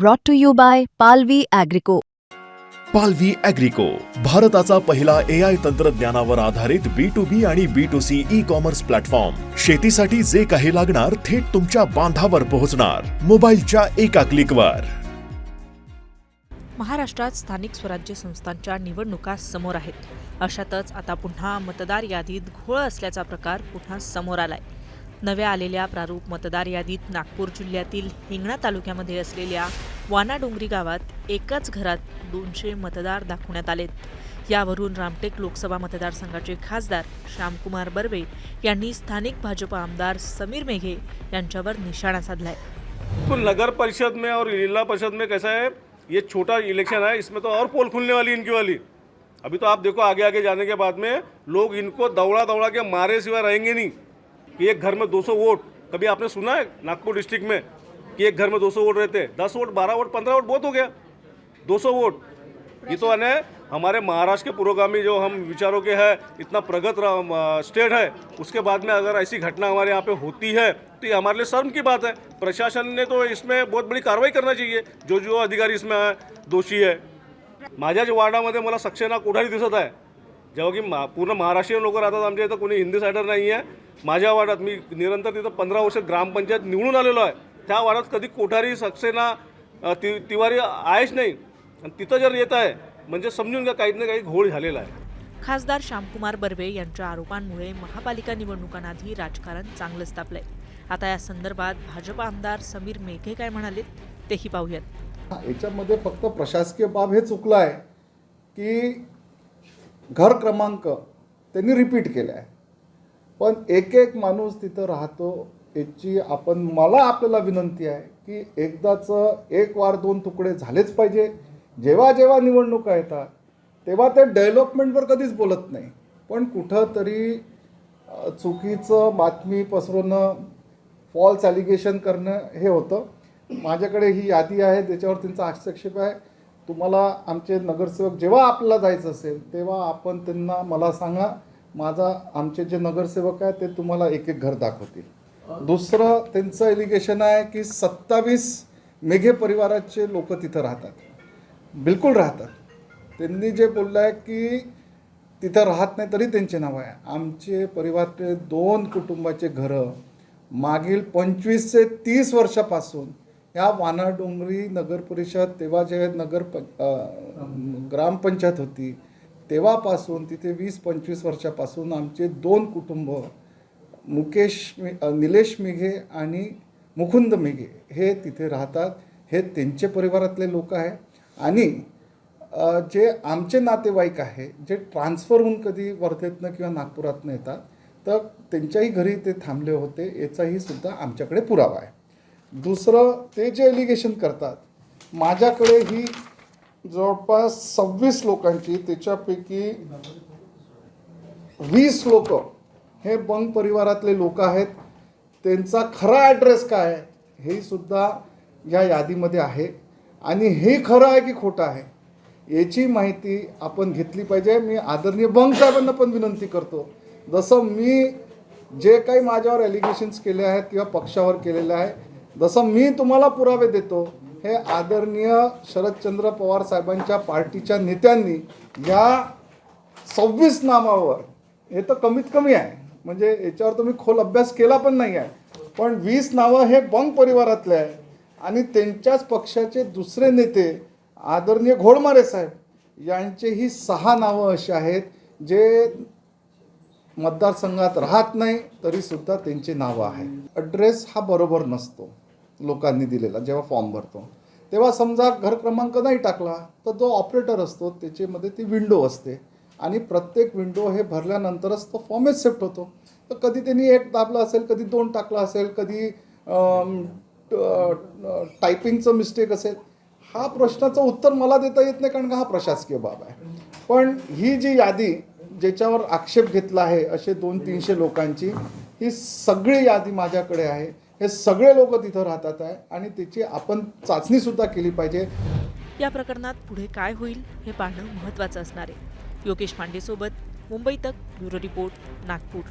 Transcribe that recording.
brought to you by Palvi Agrico. पालवी अॅग्रिको भारताचा पहिला ए आय तंत्रज्ञानावर आधारित बी टू बी आणि B two C e commerce platform शेतीसाठी जे काही लागणार थेट तुमच्या बांधावर पोहोचणार. मोबाईलच्या एका क्लिकवर महाराष्ट्रात स्थानिक स्वराज्य संस्थांच्या निवडणुका समोर आहेत. अशातच आता पुन्हा मतदार यादीत घोळ असल्याचा प्रकार पुन्हा समोर आलाय. नव्या आलेल्या प्रारूप मतदार यादीत नागपूर जिल्ह्यातील हिंगणा तालुक्यामध्ये असलेल्या वानाडोंगरी गावात एकाच घरात दोनशे मतदार दाखवण्यात आलेत. यावरून रामटेक लोकसभा मतदारसंघाचे खासदार श्यामकुमार बर्वे यांनी स्थानिक भाजप आमदार समीर मेघे यांच्यावर निशाणा साधलाय. तो नगर परिषद में और जिला परिषद में कैसा है? ये छोटा इलेक्शन है इसमें तो और पोल खुलने वाली इनकी वाली। अभी तो आप देखो आगे आगे जाने के बाद में लोग इनको दौड़ा दौड़ा के मारे सिवा रहेंगे नहीं। एक घर में 200 वोट कभी आपने सुना है नागपुर डिस्ट्रिक्ट में? कि एक घर में 200 वोट रहते हैं। दस वोट बारह वोट पंद्रह वोट बहुत हो गया। 200 वोट। ये तो है हमारे महाराष्ट्र के पुरोगामी जो हम विचारों के हैं इतना प्रगत स्टेट है उसके बाद में अगर ऐसी घटना हमारे यहाँ पे होती है तो ये हमारे लिए शर्म की बात है। प्रशासन ने तो इसमें बहुत बड़ी कार्रवाई करना चाहिए। जो जो अधिकारी इसमें है, दोषी है। माझ्याच वार्डामध्ये मला सक्सेना कोठारी दिसत आहे जेव्हा की मा पूर्ण महाराष्ट्रीयन लोक राहतात आमच्या इथं कोणी हिंदी सायडर नाही आहे. माझ्या वार्डात मी निरंतर तिथं पंधरा वर्ष ग्रामपंचायत निवडून आलेलो आहे. त्या वार्डात कधी कोठारी सक्सेना ति तिवारी आहेच नाही. आणि तिथं जर येत आहे म्हणजे समजून घ्या काही ना काही घोळ झालेला आहे. खासदार श्यामकुमार बर्वे यांच्या आरोपांमुळे महापालिका निवडणुकांआधी राजकारण चांगलंच तापलंय आता या संदर्भात भाजप आमदार समीर मेघे काय म्हणाले तेही पाहूयात. याच्यामध्ये फक्त प्रशासकीय बाब हे चुकलं आहे की घर क्रमांक त्यांनी रिपीट केला आहे पण एक एक माणूस तिथं राहतो याची आपण मला आपल्याला विनंती आहे की एकदाचं एक वार दोन तुकडे झालेच पाहिजे. जेव्हा जेव्हा निवडणुका येतात तेव्हा ते डेव्हलपमेंटवर कधीच बोलत नाही. पण कुठंतरी चुकीचं बातमी पसरवणं फॉल्स ॲलिगेशन करणं हे होतं. माझ्याकडे ही यादी आहे त्याच्यावर त्यांचा हस्तक्षेप आहे. तुम्हाला आमचे नगरसेवक जेव्हा आपल्याला जायचं असेल तेव्हा आपण त्यांना मला सांगा. माझा आमचे जे नगरसेवक आहे ते तुम्हाला एक एक घर दाखवतील. दुसरं त्यांचं एलिगेशन आहे की सत्तावीस मेघे परिवाराचे लोक तिथं राहतात. बिलकुल राहतात. त्यांनी जे बोललं आहे की तिथं राहत नाही तरी त्यांचे नाव आहे. आमचे परिवारातले दोन कुटुंबाचे घरं मागील पंचवीस ते तीस वर्षापासून ह्या वानाडोंगरी नगर परिषद तेव्हा जे नगर प ग्रामपंचायत होती तेव्हापासून तिथे वीस पंचवीस वर्षापासून आमचे दोन कुटुंब मुकेश मि निलेश मिघे आणि मुकुंद मिघे हे तिथे राहतात. हे त्यांचे परिवारातले लोक आहे. आणि जे आमचे नातेवाईक आहे जे ट्रान्सफर होऊन कधी वर्धेतनं किंवा नागपुरातनं येतात तर त्यांच्याही घरी ते थांबले होते. याचाही सुद्धा आमच्याकडे पुरावा आहे. दुसरं ते जे एलिगेशन करतात माझ्याकडे ही जवळपास सव्वीस लोकांची त्याच्यापैकी वीस लोक हे बंग परिवारातले लोक आहेत. त्यांचा खरा ॲड्रेस काय आहे? हे सुद्धा या यादीमध्ये आहे. आणि हे खरं आहे की खोटं आहे? याची माहिती आपण घेतली पाहिजे. मी आदरणीय बंग साहेबांना पण विनंती करतो. जसं मी जे काही माझ्यावर ॲलिगेशन्स केले आहेत किंवा पक्षावर केलेले आहे जसं मी तुम्हाला पुरावे देतो हे आदरणीय शरदचंद्र पवार साहेबांच्या पार्टीच्या नेत्यांनी या सव्वीस नामावर हे तर कमीत कमी आहे म्हणजे याच्यावर तुम्ही खोल अभ्यास केला पण नाही आहे. पण वीस नावं हे बंग परिवारातले आहे. आणि त्यांच्याच पक्षाचे दुसरे नेते आदरणीय घोडमारे साहेब यांचेही सहा नावं अशी आहेत जे मतदारसंघात राहत नाही तरीसुद्धा त्यांची नावं आहेत. ॲड्रेस हा बरोबर नसतो लोकांनी दिलेला जेव्हा फॉर्म भरतो. तेव्हा समजा घर क्रमांक नाही टाकला तर जो ऑपरेटर असतो त्याच्यामध्ये ती विंडो असते. आणि प्रत्येक विंडो हे भरल्यानंतरच तो फॉर्म एक्सेप्ट होतो. तर कधी त्यांनी एक दाबला असेल कधी दोन टाकला असेल कधी टायपिंगचं मिस्टेक असेल हा प्रश्नाचं उत्तर मला देता येत नाही कारण का हा प्रशासकीय बाब आहे. पण ही जी यादी ज्याच्यावर आक्षेप घेतला आहे असे दोन तीनशे लोकांची ही सगळी यादी माझ्याकडे आहे. हे सगळे लोक तिथं राहतात आहे आणि त्याची आपण चाचणीसुद्धा केली पाहिजे. या प्रकरणात पुढे काय होईल हे पाहणं महत्त्वाचं असणार आहे. योगेश पांडेसोबत मुंबई तक ब्युरो रिपोर्ट नागपूर.